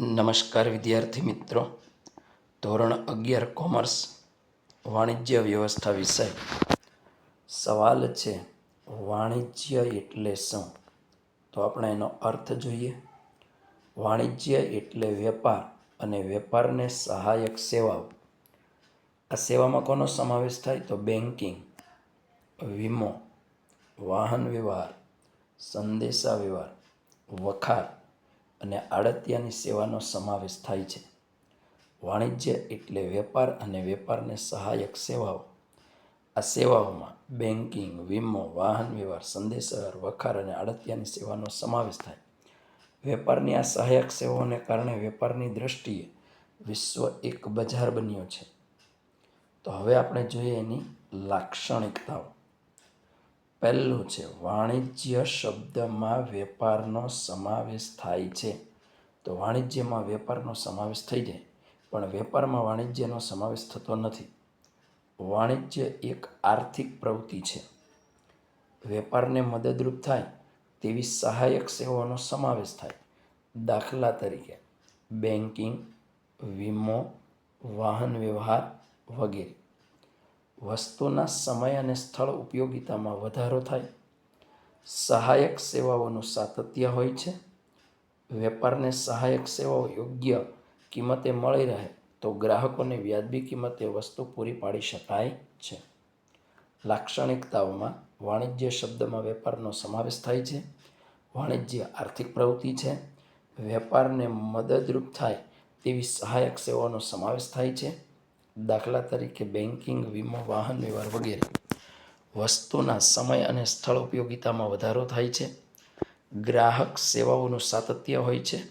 નમસ્કાર વિદ્યાર્થી મિત્રો. ધોરણ અગિયાર, કોમર્સ, વાણિજ્ય વ્યવસ્થા વિષય. સવાલ છે, વાણિજ્ય એટલે શું? તો આપણે એનો અર્થ જોઈએ. વાણિજ્ય એટલે વેપાર અને વેપારને સહાયક સેવાઓ. આ સેવામાં કોનો સમાવેશ થાય? તો બેન્કિંગ વીમો, વાહન વ્યવહાર, સંદેશા વ્યવહાર, વખાર અને આડતિયાની સેવાનો સમાવેશ થાય છે. વાણિજ્ય એટલે વેપાર અને વેપારને સહાયક સેવાઓ. આ સેવાઓમાં બેન્કિંગ વીમો, વાહન વ્યવહાર સંદેશાવ્યવહાર વખાર અને આડતિયાની સેવાનો સમાવેશ થાય. વેપારની આ સહાયક સેવાઓને કારણે વેપારની દ્રષ્ટિએ વિશ્વ એક બજાર બન્યો છે. તો હવે આપણે જોઈએ એની લાક્ષણિકતાઓ. પહેલું છે. વાણિજ્ય શબ્દમાં વેપારનો સમાવેશ થાય છે. તો વાણિજ્યમાં વેપારનો સમાવેશ થઈ જાય. પણ વેપારમાં વાણિજ્યનો સમાવેશ થતો નથી. વાણિજ્ય એક આર્થિક પ્રવૃત્તિ છે. વેપારને મદદરૂપ થાય તેવી સહાયક સેવાઓનો સમાવેશ થાય. દાખલા તરીકે બેન્કિંગ વીમો, વાહન વ્યવહાર વગેરે. વસ્તુના સમય અને સ્થળ ઉપયોગિતામાં વધારો થાય. સહાયક સેવાઓનું સાતત્ય હોય છે. વેપારને સહાયક સેવાઓ યોગ્ય કિંમતે મળી રહે તો ગ્રાહકોને વ્યાજબી કિંમતે વસ્તુ પૂરી પાડી શકાય છે. લાક્ષણિકતાઓમાં વાણિજ્ય શબ્દમાં વેપારનો સમાવેશ થાય છે. વાણિજ્ય આર્થિક પ્રવૃત્તિ છે. વેપારને મદદરૂપ થાય તેવી સહાયક સેવાઓનો સમાવેશ થાય છે. દાખલા તરીકે બેન્કિંગ વીમો, વાહન વ્યવહાર વગેરે. વસ્તુના સમય અને સ્થળ ઉપયોગિતામાં વધારો થાય છે. ગ્રાહક સેવાઓનું સાતત્ય હોય છે.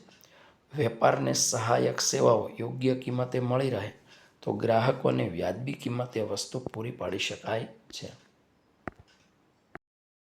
વેપારને સહાયક સેવાઓ યોગ્ય કિંમતે મળી રહે તો ગ્રાહકોને વ્યાજબી કિંમતે વસ્તુ પૂરી પાડી શકાય છે.